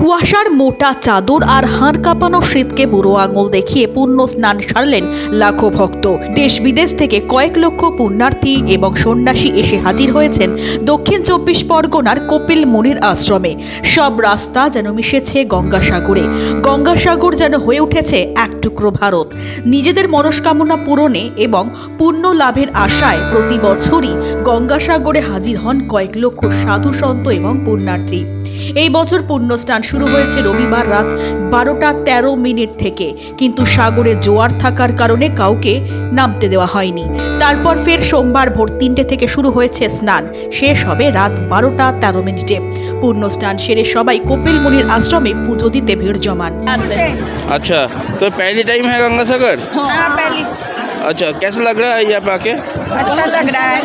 কুয়াশার মোটা চাদর আর হাড় কাঁপানো শীতকে বুড়ো আঙুল দেখিয়ে পুণ্য স্নান সারলেন লাখো ভক্ত। দেশ বিদেশ থেকে কয়েক লক্ষ পুণ্যার্থী এবং সন্ন্যাসী এসে হাজির হয়েছেন দক্ষিণ চব্বিশ পরগনার কপিল মুনির আশ্রমে। সব রাস্তা যেন মিশেছে গঙ্গাসাগরে। গঙ্গাসাগর যেন হয়ে উঠেছে এক টুকরো ভারত। নিজেদের মনস্কামনা পূরণে এবং পুণ্য লাভের আশায় প্রতি বছরই গঙ্গাসাগরে হাজির হন কয়েক লক্ষ সাধু সন্ত এবং পুণ্যার্থী। এই বছর পুণ্যস্নান শুরু হয়েছে রবিবার রাত বারোটা তেরো মিনিট থেকে কিন্তু সাগরে জোয়ার থাকার কারণে কাউকে নামতে দেওয়া হয়নি তারপর ফের সোমবার ভোর তিনটে থেকে শুরু হয়েছে স্নান শেষ হবে রাত বারোটা তেরো মিনিটে পুণ্যস্নান সেরে সবাই কপিল মুনির আশ্রমে পুজো দিতে ভিড় জমান अच्छा तो पहली टाइम है गंगा सागर हाँ पहली अच्छा कैसा लग रहा है यहाँ पे आके अच्छा लग रहा है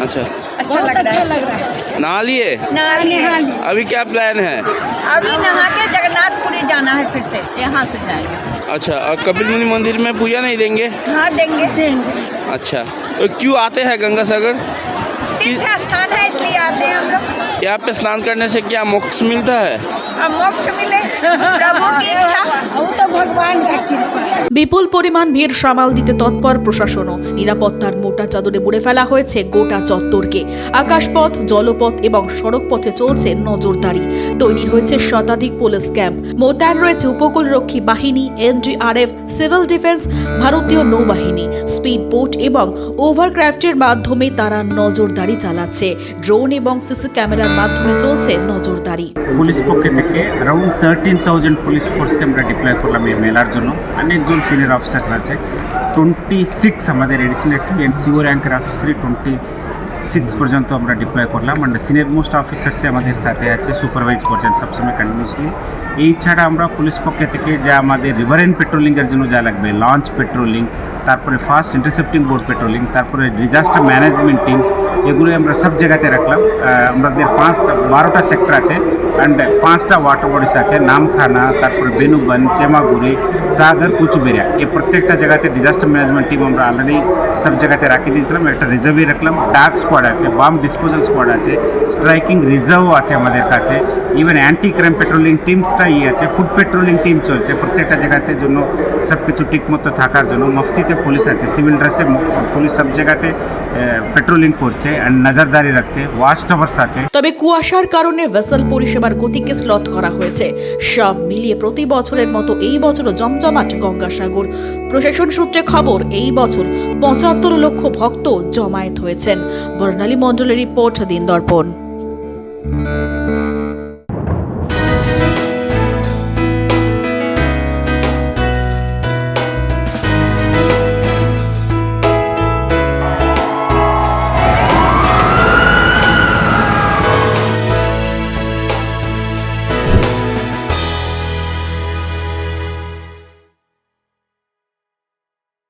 अच्छा अच्छा लग रहा है नहा लिए? नहा लिए अभी क्या प्लान है? अभी नहा के जगन्नाथपुरी जाना है फिर से यहाँ से जाएँगे। अच्छा और कपिल मुनि मंदिर में पूजा नहीं देंगे? हाँ देंगे। देंगे। अच्छा तो क्यों आते हैं गंगा सागर? तीर्थ स्थान है इसलिए आते हैं हम लोग। यहाँ पे स्नान करने से क्या मोक्ष मिलता है? मोक्ष मिले। प्रभु की इच्छा। वो तो भगवान का বিপুল পরিমাণ ভিড় সামাল দিতে তৎপর প্রশাসনও। নিরাপত্তার মোটা চাদরে মুড়ে ফেলা হয়েছে গোটা চত্বরকে। আকাশপথ, জলপথ এবং সড়ক পথে চলছে নজরদারি। তৈরি হয়েছে শতাধিক পুলিশ ক্যাম্প। মোতায়েন রয়েছে উপকূলরক্ষী বাহিনী, এনডিআরএফ, সিভিল ডিফেন্স, ভারতীয় নৌবাহিনী স্পিড বোট এবং ওভারক্রাফটের মাধ্যমে তারা নজরদারি চালাচ্ছে। ড্রোন এবং সিসি ক্যামেরার মাধ্যমে চলছে নজরদারি। পুলিশ পক্ষে থেকে অ্যারাউন্ড থার্টিন থাউজেন্ড পুলিশ ফোর্সকে আমরা ডিপ্লয় করলাম এই মেলার জন্য। অনেকজন সিনিয়র অফিসার্স আছে। টোয়েন্টি সিক্স আমাদের এডিশনাল এসপি অ্যান্ড সিও র্যাঙ্কের অফিসারই টোয়েন্টি সিক্স পর্যন্ত আমরা ডিপ্লয় করলাম। অ্যান্ড সিনিয়র মোস্ট অফিসার্সে আমাদের সাথে আছে সুপারভাইজ করছেন সবসময় কন্টিনিউসলি এই ছাড়া আমরা পুলিশ পক্ষে থেকে যা আমাদের রিভারেন্ট পেট্রোলিংয়ের জন্য যা লাগবে লঞ্চ পেট্রোলিং তারপরে ফাস্ট ইন্টারসেপ্টিং বোর্ড পেট্রোলিং তারপরে ডিজাস্টার ম্যানেজমেন্ট টিমস এগুলো আমরা সব জায়গাতে রাখলাম। আমাদের পাঁচটা, বারোটা সেক্টর আছে অ্যান্ড পাঁচটা ওয়াটার বডিস আছে, নামখানা, তারপরে বেনুবন চেমাগুড়ি, সাগর কুচবেরিয়া এই প্রত্যেকটা জায়গাতে ডিজাস্টার ম্যানেজমেন্ট টিম আমরা অলরেডি সব জায়গাতে রাখিয়ে দিয়েছিলাম। একটা রিজার্ভে রাখলাম। ডার্ক স্কোয়াড আছে বাম ডিসপোজাল স্কোয়াড আছে স্ট্রাইকিং রিজার্ভও আছে আমাদের কাছে। ইভেন অ্যান্টি ক্রাইম পেট্রোলিং টিমসটা ইয়ে আছে ফুড পেট্রোলিং টিম চলছে প্রত্যেকটা জায়গাতে জন্য। সব কিছু ঠিকমতো থাকার জন্য। মফতিতে পুলিশ আছে সিভিল ড্রেসে পুলিশ সব জায়গাতে পেট্রোলিং করছে। অ্যান্ড নজরদারি রাখছে ওয়াচ আছে। তবে কুয়াশার কারণে ভেসেল পরিষেবার গতিকে স্লথ করা হয়েছে। সব মিলিয়ে প্রতি বছরের মতো এই বছরও জমজমাট গঙ্গাসাগর। প্রশাসন সূত্রে খবর, এই বছর পঁচাত্তর লক্ষ ভক্ত জমায়েত হয়েছেন। বর্ণালী মণ্ডলের রিপোর্ট দিন দর্পণ